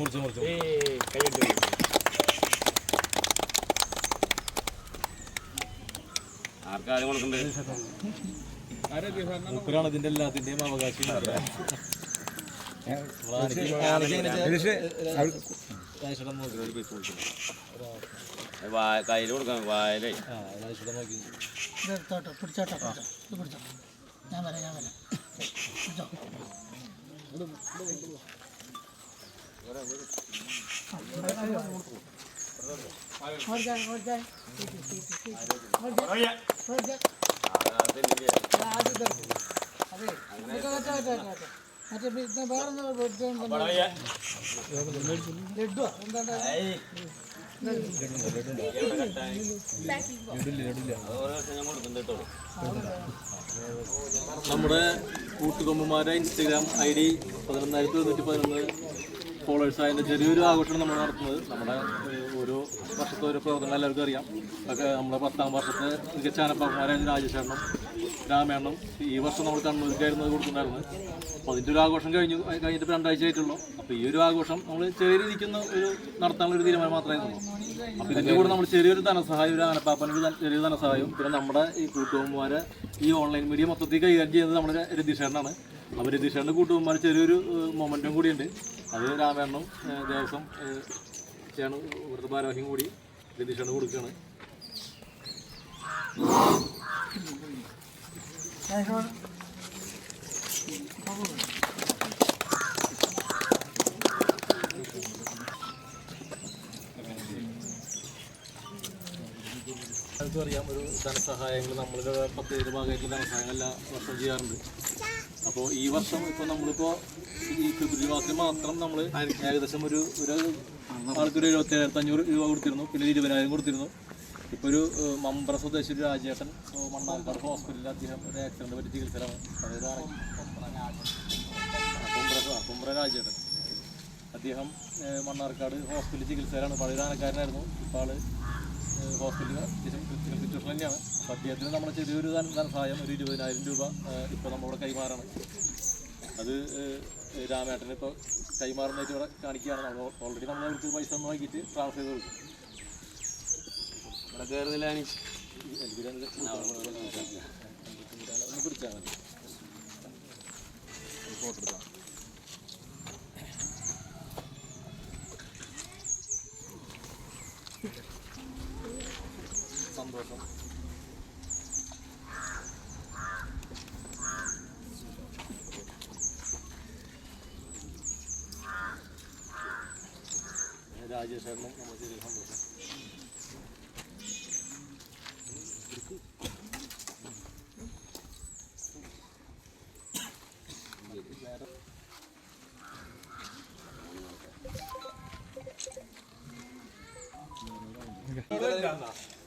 മുറിച്ച് മുറിച്ച് കൈയിട്ട് ആർക്കാരും കൊടുക്കണ്ടേ? മൂപ്പരാണ് ഇതിന്റെ എല്ലാത്തിന്റെയും അവകാശം കയ്യിൽ കൊടുക്കാം. വായലേ. ഇതെടുത്തോട്ടോ പിടിച്ചോട്ടോ പിടിച്ചോ. ഞാൻ വരാം ഞാൻ വരാം. നമ്മുടെ കൂട്ടുകൊമ്പന്മാരുടെ ഇൻസ്റ്റഗ്രാം ഐ ഡി പതിനൊന്നായിരത്തി തൊണ്ണൂറ്റി പതിനൊന്ന്. ഫോളോവേഴ്സ് ആയതിന്റെ ചെറിയൊരു ആഘോഷമാണ് നമ്മൾ നടത്തുന്നത്. നമ്മുടെ ഓരോ വർഷത്തെ ഓരോ പ്രവർത്തനം എല്ലാവർക്കും അറിയാം. ഒക്കെ നമ്മുടെ പത്താം വർഷത്തെ മികച്ച അനപ്പന്മാരായ രാജശേഖരണം രാമേണ്ണം ഈ വർഷം നമ്മൾ കണ്ണൂർക്കായിരുന്നു കൊടുത്തിട്ടുണ്ടായിരുന്നത്. അപ്പോൾ അതിന്റെ ഒരു ആഘോഷം കഴിഞ്ഞു കഴിഞ്ഞിട്ട് രണ്ടാഴ്ച ആയിട്ടുള്ളൂ. അപ്പോൾ ഈ ഒരു ആഘോഷം നമ്മൾ ചെറിയ രീതിക്കുന്ന ഒരു നടത്താനുള്ള ഒരു തീരുമാനം മാത്രമായിരുന്നു അപ്പോൾ ഇതിന്റെ കൂടെ നമ്മൾ ചെറിയൊരു ധനസഹായം ഒരു ആനപ്പാപ്പന് ഒരു ചെറിയ ചെറിയൊരു ധനസഹായവും പിന്നെ നമ്മുടെ ഈ കൂട്ടുകുമാരെ ഈ ഓൺലൈൻ മീഡിയ മൊത്തത്തിൽ കൈകാര്യം ചെയ്യുന്നത് നമ്മുടെ രതീഷേട്ടനാണ്. അപ്പോൾ രതീഷേട്ടന്റെ കൂട്ടുകുമാർ ചെറിയൊരു മൊമെന്റും കൂടിയുണ്ട്. അത് രാമേണ്ണും ദേവസ്വം ചെയ്യണം ഇവിടുത്തെ ഭാരവാഹിയും കൂടി രതീഷേട്ടന് കൊടുക്കുകയാണ്. എല്ലാവർക്കും അറിയാം. ഒരു ധനസഹായങ്ങൾ നമ്മളുടെ പദ്ധതിയുടെ ഭാഗമായിട്ട് ധനസഹായങ്ങൾ എല്ലാ വർഷം ചെയ്യാറുണ്ട്. അപ്പോൾ ഈ വർഷം ഇപ്പോൾ നമ്മളിപ്പോൾ ഈ ഫെബ്രുവരി മാസത്തിൽ മാത്രം നമ്മൾ ഏകദേശം ഒരു ഒരു ആൾക്കൊരു എഴുപത്തി ഏഴായിരത്തി അഞ്ഞൂറ് രൂപ കൊടുത്തിരുന്നു. പിന്നെ ഇരുപതിനായിരം കൊടുത്തിരുന്നു. ഇപ്പോൾ ഒരു മമ്പ്ര സ്വദേശി ഒരു രാജേട്ടൻ മണ്ണാർക്കാട് ഹോസ്പിറ്റലിൽ അദ്ദേഹം ഒരു ആക്സിഡന്റ് പറ്റി ചികിത്സയിലാണ്. അതായത് രാജേട്ടൻ. അദ്ദേഹം മണ്ണാർക്കാട് ഹോസ്പിറ്റലിൽ ചികിത്സയിലാണ്. പഴയ ആനക്കാരനായിരുന്നു ഇപ്പോൾ ഏഹ്, ക്രിറ്റിക്കൽ സിറ്റുവേഷൻ തന്നെയാണ് അപ്പോൾ അദ്ദേഹത്തിന് നമ്മൾ ചെറിയൊരു ധന- ധനസഹായം ഒരു ഇരുപതിനായിരം രൂപ ഇപ്പോൾ നമ്മളിവിടെ കൈമാറണം അത് രാമേട്ടന് ഇപ്പോൾ കൈമാറുന്നതായിട്ട് ഇവിടെ കാണിക്കുകയാണ് നമ്മൾ ഓൾറെഡി നമ്മൾ അവർക്ക് പൈസ ഒന്ന് വാങ്ങിയിട്ട് ട്രാൻസ്ഫർ ചെയ്ത് കൊടുക്കും ഇവിടെ കയറുന്നില്ല എനിക്ക് പിടിച്ചാൽ മതി ഫോട്ടോ എടുക്കാം bozum. Ada aja saya mau mau jadi hamba. Okay.